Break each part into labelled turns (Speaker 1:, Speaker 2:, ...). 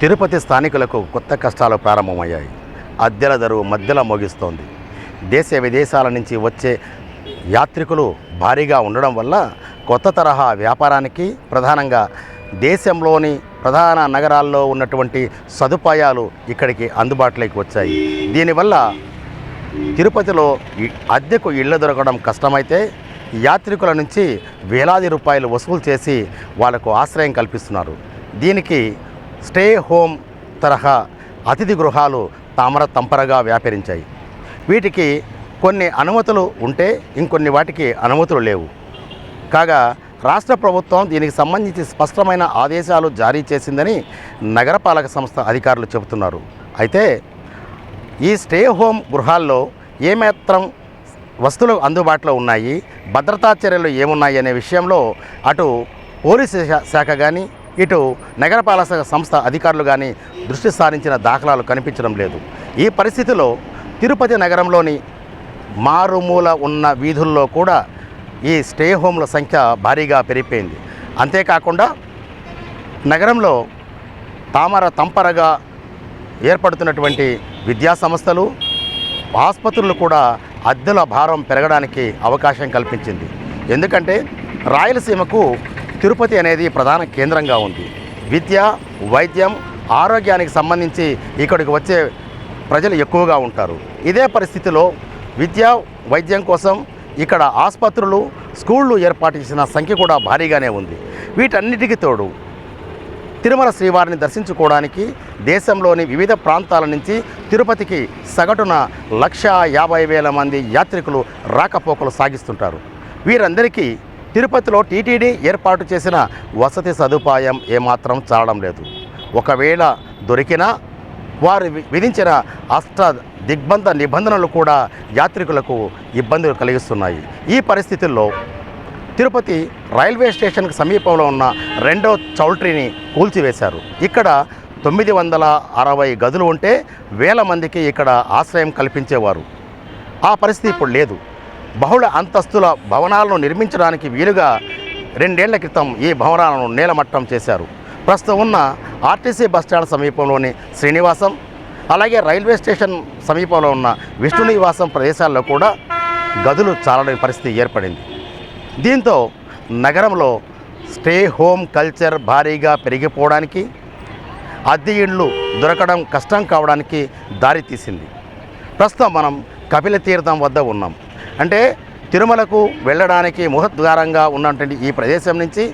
Speaker 1: తిరుపతి స్థానికులకు కొత్త కష్టాలు ప్రారంభమయ్యాయి. అద్దెల ధరువు మధ్యలో మోగిస్తోంది. దేశ విదేశాల నుంచి వచ్చే యాత్రికులు భారీగా ఉండడం వల్ల కొత్త తరహా వ్యాపారానికి ప్రధానంగా దేశంలోని ప్రధాన నగరాల్లో ఉన్నటువంటి సదుపాయాలు ఇక్కడికి అందుబాటులోకి వచ్చాయి. దీనివల్ల తిరుపతిలో అద్దెకు ఇళ్ళు దొరకడం కష్టమైతే యాత్రికుల నుంచి వేలాది రూపాయలు వసూలు చేసి వాళ్ళకు ఆశ్రయం కల్పిస్తున్నారు. దీనికి స్టే హోమ్ తరహా అతిథి గృహాలు తామర తంపరగా వ్యాపరించాయి. వీటికి కొన్ని అనుమతులు ఉంటే ఇంకొన్ని వాటికి అనుమతులు లేవు. కాగా రాష్ట్ర ప్రభుత్వం దీనికి సంబంధించి స్పష్టమైన ఆదేశాలు జారీ చేసిందని నగరపాలక సంస్థ అధికారులు చెబుతున్నారు. అయితే ఈ స్టే హోమ్ గృహాల్లో ఏమాత్రం వస్తువులు అందుబాటులో ఉన్నాయి భద్రతా చర్యలు ఏమున్నాయి అనే విషయంలో అటు పోలీసు శాఖ కానీ ఇటు నగరపాలక సంస్థ అధికారులు కానీ దృష్టి సారించిన దాఖలాలు కనిపించడం లేదు. ఈ పరిస్థితిలో తిరుపతి నగరంలోని మారుమూల ఉన్న వీధుల్లో కూడా ఈ స్టే హోమ్ల సంఖ్య భారీగా పెరిగిపోయింది. అంతేకాకుండా నగరంలో తామర తంపరగా ఏర్పడుతున్నటువంటి విద్యా సంస్థలు ఆసుపత్రులు కూడా అద్దెల భారం పెరగడానికి అవకాశం కల్పించింది. ఎందుకంటే రాయలసీమకు తిరుపతి అనేది ప్రధాన కేంద్రంగా ఉంది. విద్య వైద్యం ఆరోగ్యానికి సంబంధించి ఇక్కడికి వచ్చే ప్రజలు ఎక్కువగా ఉంటారు. ఇదే పరిస్థితిలో విద్య వైద్యం కోసం ఇక్కడ ఆసుపత్రులు స్కూళ్ళు ఏర్పాటు చేసిన సంఖ్య కూడా భారీగానే ఉంది. వీటన్నిటికీ తోడు తిరుమల శ్రీవారిని దర్శించుకోవడానికి దేశంలోని వివిధ ప్రాంతాల నుంచి తిరుపతికి సగటున లక్ష యాభై వేల మంది యాత్రికులు రాకపోకలు సాగిస్తుంటారు. వీరందరికీ తిరుపతిలో టీటీడీ ఏర్పాటు చేసిన వసతి సదుపాయం ఏమాత్రం చాలడం లేదు. ఒకవేళ దొరికినా వారు విధించిన అష్ట దిగ్బంధ నిబంధనలు కూడా యాత్రికులకు ఇబ్బందులు కలిగిస్తున్నాయి. ఈ పరిస్థితుల్లో తిరుపతి రైల్వే స్టేషన్కి సమీపంలో ఉన్న రెండో చౌల్ట్రీని కూల్చివేశారు. ఇక్కడ తొమ్మిది వందల అరవై గదులు ఉంటే వేల మందికి ఇక్కడ ఆశ్రయం కల్పించేవారు. ఆ పరిస్థితి ఇప్పుడు లేదు. బహుళ అంతస్తుల భవనాలను నిర్మించడానికి వీలుగా రెండేళ్ళ క్రితం ఈ భవనాలను నేలమట్టం చేశారు. ప్రస్తుతం ఉన్న ఆర్టీసీ బస్టాండ్ సమీపంలోని శ్రీనివాసం అలాగే రైల్వే స్టేషన్ సమీపంలో ఉన్న విష్ణు నివాసం ప్రదేశాల్లో కూడా గదులు చాలని పరిస్థితి ఏర్పడింది. దీంతో నగరంలో స్టే హోమ్ కల్చర్ భారీగా పెరిగిపోవడానికి అద్దె ఇళ్ళు దొరకడం కష్టం కావడానికి దారి తీసింది ప్రస్తుతం మనం కపిల తీర్థం వద్ద ఉన్నాం. అంటే తిరుమలకు వెళ్ళడానికి ముహద్వారంగా ఉన్నటువంటి ఈ ప్రదేశం నుంచి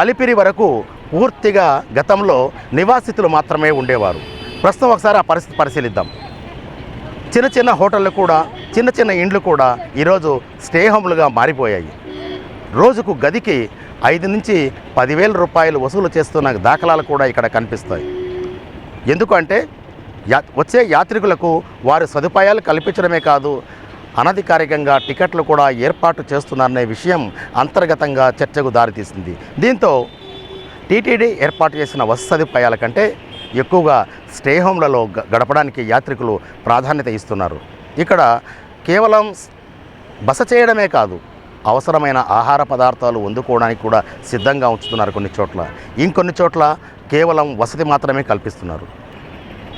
Speaker 1: అలిపిరి వరకు పూర్తిగా గతంలో నివాసితులు మాత్రమే ఉండేవారు. ప్రస్తుతం ఒకసారి ఆ పరిస్థితి పరిశీలిద్దాం. చిన్న చిన్న హోటళ్ళు కూడా చిన్న చిన్న ఇండ్లు కూడా ఈరోజు స్టే హోమ్లుగా మారిపోయాయి. రోజుకు గదికి ఐదు నుంచి పదివేల రూపాయలు వసూలు చేస్తున్న దాఖలాలు కూడా ఇక్కడ కనిపిస్తాయి. ఎందుకంటే యా వచ్చే యాత్రికులకు వారి సదుపాయాలు కల్పించడమే కాదు అనధికారికంగా టికెట్లు కూడా ఏర్పాటు చేస్తున్నారనే విషయం అంతర్గతంగా చర్చకు దారితీసింది. దీంతో టీటీడీ ఏర్పాటు చేసిన వసతి సదుపాయాల కంటే ఎక్కువగా స్టే హోమ్లలో గ- గడపడానికి యాత్రికులు ప్రాధాన్యత ఇస్తున్నారు. ఇక్కడ కేవలం బస చేయడమే కాదు అవసరమైన ఆహార పదార్థాలు వండుకోవడానికి కూడా సిద్ధంగా ఉంచుతున్నారు కొన్ని చోట్ల. ఇంకొన్ని చోట్ల కేవలం వసతి మాత్రమే కల్పిస్తున్నారు.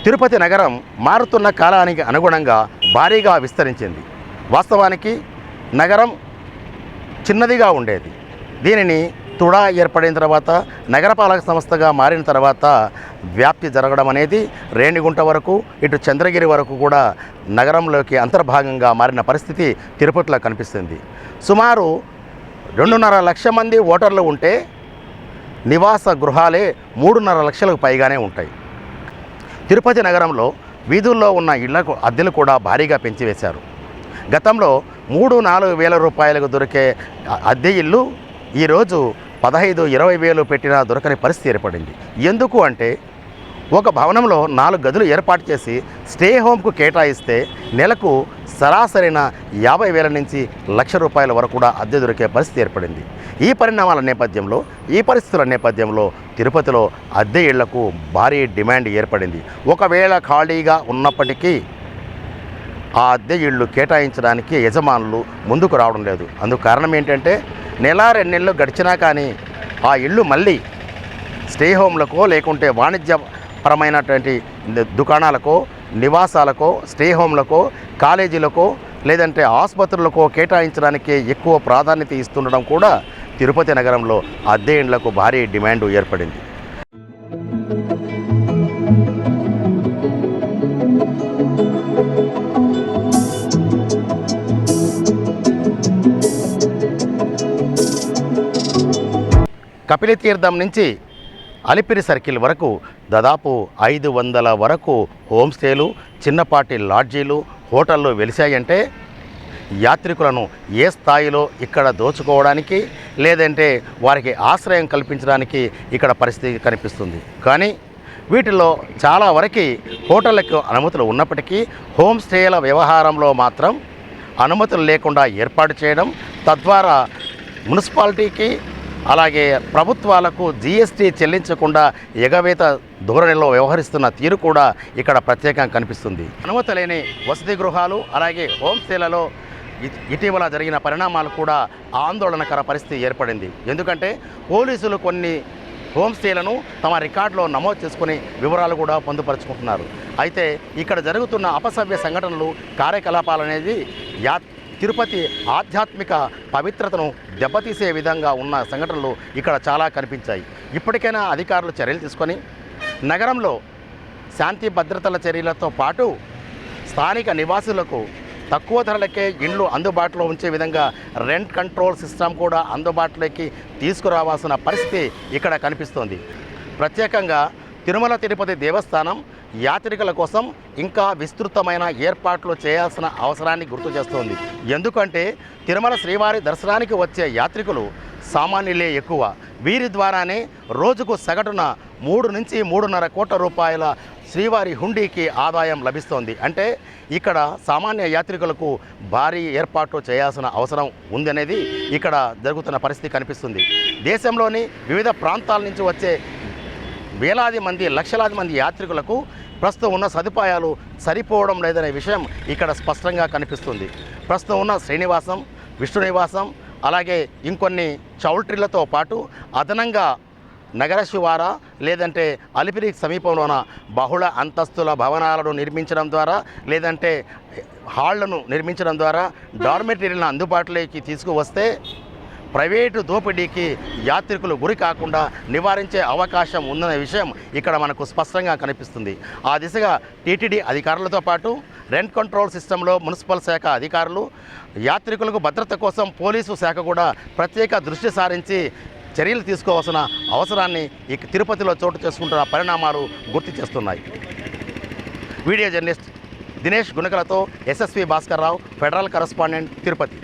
Speaker 1: తిరుపతి నగరం మారుతున్న కాలానికి అనుగుణంగా భారీగా విస్తరించింది. వాస్తవానికి నగరం చిన్నదిగా ఉండేది. దీనిని తుడా ఏర్పడిన తర్వాత నగరపాలక సంస్థగా మారిన తర్వాత వ్యాప్తి జరగడం అనేది రేణిగుంట వరకు ఇటు చంద్రగిరి వరకు కూడా నగరంలోకి అంతర్భాగంగా మారిన పరిస్థితి తిరుపతిలో కనిపిస్తుంది. సుమారు రెండున్నర లక్ష మంది ఓటర్లు ఉంటే నివాస గృహాలే మూడున్నర లక్షలకు పైగానే ఉంటాయి. తిరుపతి నగరంలో వీధుల్లో ఉన్న ఇళ్ళకు అద్దెలు కూడా భారీగా పెంచివేశారు. గతంలో మూడు నాలుగు వేల రూపాయలకు దొరికే అద్దె ఇల్లు ఈరోజు పదహైదు ఇరవై వేలు పెట్టినా దొరకని పరిస్థితి ఏర్పడింది. ఎందుకు అంటే ఒక భవనంలో నాలుగు గదులు ఏర్పాటు చేసి స్టే హోమ్కు కేటాయిస్తే నెలకు సరాసరిన యాభై వేల నుంచి లక్ష రూపాయల వరకు కూడా అద్దె దొరికే పరిస్థితి ఏర్పడింది. ఈ పరిణామాల నేపథ్యంలో ఈ పరిస్థితుల నేపథ్యంలో తిరుపతిలో అద్దె ఇళ్ళకు భారీ డిమాండ్ ఏర్పడింది. ఒకవేళ ఖాళీగా ఉన్నప్పటికీ ఆ అద్దె ఇళ్ళు కేటాయించడానికి యజమానులు ముందుకు రావడం లేదు. అందుకు కారణం ఏంటంటే నెల రెండు నెలలు గడిచినా కానీ ఆ ఇళ్ళు మళ్ళీ స్టే హోమ్లకో లేకుంటే వాణిజ్యపరమైనటువంటి దుకాణాలకో నివాసాలకో స్టే హోమ్లకో కాలేజీలకో లేదంటే ఆసుపత్రులకో కేటాయించడానికి ఎక్కువ ప్రాధాన్యత ఇస్తుండడం కూడా తిరుపతి నగరంలో అద్దె ఇండ్లకు భారీ డిమాండ్ ఏర్పడింది. కపిలతీర్థం నుంచి అలిపిరి సర్కిల్ వరకు దాదాపు ఐదు వందల వరకు హోమ్ స్టేలు చిన్నపాటి లాడ్జీలు హోటళ్ళు వెలిశాయంటే యాత్రికులను ఏ స్థాయిలో ఇక్కడ దోచుకోవడానికి లేదంటే వారికి ఆశ్రయం కల్పించడానికి ఇక్కడ పరిస్థితి కనిపిస్తుంది. కానీ వీటిలో చాలా వరకు హోటళ్ళకు అనుమతులు ఉన్నప్పటికీ హోమ్ స్టేల వ్యవహారంలో మాత్రం అనుమతులు లేకుండా ఏర్పాటు చేయడం తద్వారా మున్సిపాలిటీకి అలాగే ప్రభుత్వాలకు జీఎస్టీ చెల్లించకుండా ఎగవేత ధోరణిలో వ్యవహరిస్తున్న తీరు కూడా ఇక్కడ ప్రత్యేకంగా కనిపిస్తుంది. అనుమతి లేని వసతి గృహాలు అలాగే హోమ్ స్టేలలో ఇటీవల జరిగిన పరిణామాలు కూడా ఆందోళనకర పరిస్థితి ఏర్పడింది. ఎందుకంటే పోలీసులు కొన్ని హోమ్ స్టేలను తమ రికార్డులో నమోదు చేసుకుని వివరాలు కూడా పొందుపరుచుకుంటున్నారు. అయితే ఇక్కడ జరుగుతున్న అపసవ్య సంఘటనలు కార్యకలాపాలు అనేది యా తిరుపతి ఆధ్యాత్మిక పవిత్రతను దెబ్బతీసే విధంగా ఉన్న సంఘటనలు ఇక్కడ చాలా కనిపించాయి. ఇప్పటికైనా అధికారులు చర్యలు తీసుకొని నగరంలో శాంతి భద్రతల చర్యలతో పాటు స్థానిక నివాసులకు తక్కువ ధరలకే ఇండ్లు అందుబాటులో ఉంచే విధంగా రెంట్ కంట్రోల్ సిస్టమ్ కూడా అందుబాటులోకి తీసుకురావాల్సిన పరిస్థితి ఇక్కడ కనిపిస్తోంది. ప్రత్యేకంగా తిరుమల తిరుపతి దేవస్థానం యాత్రికుల కోసం ఇంకా విస్తృతమైన ఏర్పాట్లు చేయాల్సిన అవసరాన్ని గుర్తు చేస్తోంది. ఎందుకంటే తిరుమల శ్రీవారి దర్శనానికి వచ్చే యాత్రికులు సామాన్యులే ఎక్కువ. వీరి ద్వారానే రోజుకు సగటున మూడు నుంచి మూడున్నర కోట్ల రూపాయల శ్రీవారి హుండీకి ఆదాయం లభిస్తోంది. అంటే ఇక్కడ సామాన్య యాత్రికులకు భారీ ఏర్పాట్లు చేయాల్సిన అవసరం ఉందనేది ఇక్కడ జరుగుతున్న పరిస్థితి కనిపిస్తుంది. దేశంలోని వివిధ ప్రాంతాల నుంచి వచ్చే వేలాది మంది లక్షలాది మంది యాత్రికులకు ప్రస్తుతం ఉన్న సదుపాయాలు సరిపోవడం లేదనే విషయం ఇక్కడ స్పష్టంగా కనిపిస్తుంది. ప్రస్తుతం ఉన్న శ్రీనివాసం విష్ణు నివాసం అలాగే ఇంకొన్ని చౌల్ట్రీలతో పాటు అదనంగా నగర శివార లేదంటే అలిపిరి సమీపంలోన బహుళ అంతస్తుల భవనాలను నిర్మించడం ద్వారా లేదంటే హాళ్ళను నిర్మించడం ద్వారా డార్మెటరీలను అందుబాటులోకి తీసుకువస్తే ప్రైవేటు దోపిడీకి యాత్రికులు గురి కాకుండా నివారించే అవకాశం ఉందనే విషయం ఇక్కడ మనకు స్పష్టంగా కనిపిస్తుంది. ఆ దిశగా టీటీడీ అధికారులతో పాటు రెంట్ కంట్రోల్ సిస్టంలో మున్సిపల్ శాఖ అధికారులు యాత్రికులకు భద్రత కోసం పోలీసు శాఖ కూడా ప్రత్యేక దృష్టి సారించి చర్యలు తీసుకోవాల్సిన అవసరాన్ని ఈ తిరుపతిలో చోటు చేసుకుంటున్న పరిణామాలు గుర్తు చేస్తున్నాయి. Video journalist Dinesh గుణకలతో SSV Bhaskar Rao federal correspondent Tirupati.